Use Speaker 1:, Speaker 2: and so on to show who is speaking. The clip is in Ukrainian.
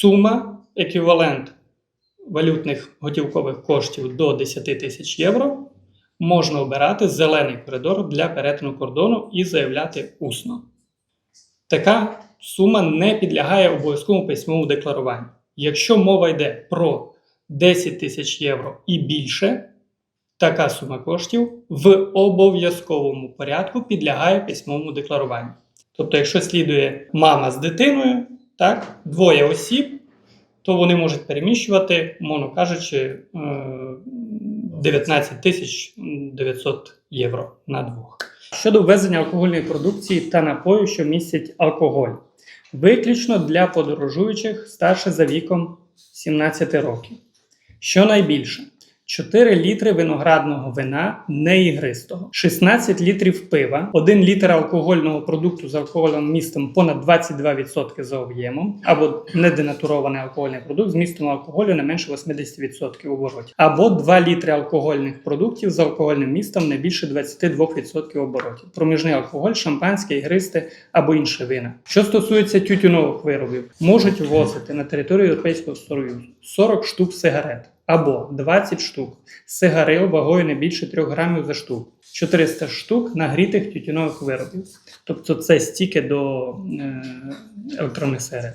Speaker 1: сума, еквівалент валютних готівкових коштів до 10 тисяч євро, можна обирати зелений коридор для перетину кордону і заявляти усно. Така сума не підлягає обов'язковому письмовому декларуванню. Якщо мова йде про 10 тисяч євро і більше, така сума коштів в обов'язковому порядку підлягає письмовому декларуванню. Тобто, якщо слідує мама з дитиною, так, двоє осіб, то вони можуть переміщувати, мовно кажучи, е, 19 тисяч 900 євро на двох. Щодо ввезення алкогольної продукції та напоїв, що містять алкоголь, виключно для подорожуючих старше за віком 17 років. Щонайбільше 4 літри виноградного вина неігристого, 16 літрів пива, 1 літр алкогольного продукту з алкогольним містом понад 22% за об'ємом, або неденатурований алкогольний продукт з містом алкоголю не менше 80% у обороті, або 2 літри алкогольних продуктів з алкогольним містом не більше 22% обороті. Проміжний алкоголь, шампанське, ігристе або інше вина. Що стосується тютюнових виробів, можуть ввозити на територію Європейського Союзу 40 штук сигарет або 20 штук сигарил вагою не більше 3 грамів за штуку, 400 штук нагрітих тютюнових виробів. Тобто це стільки до е, електронних сигарет.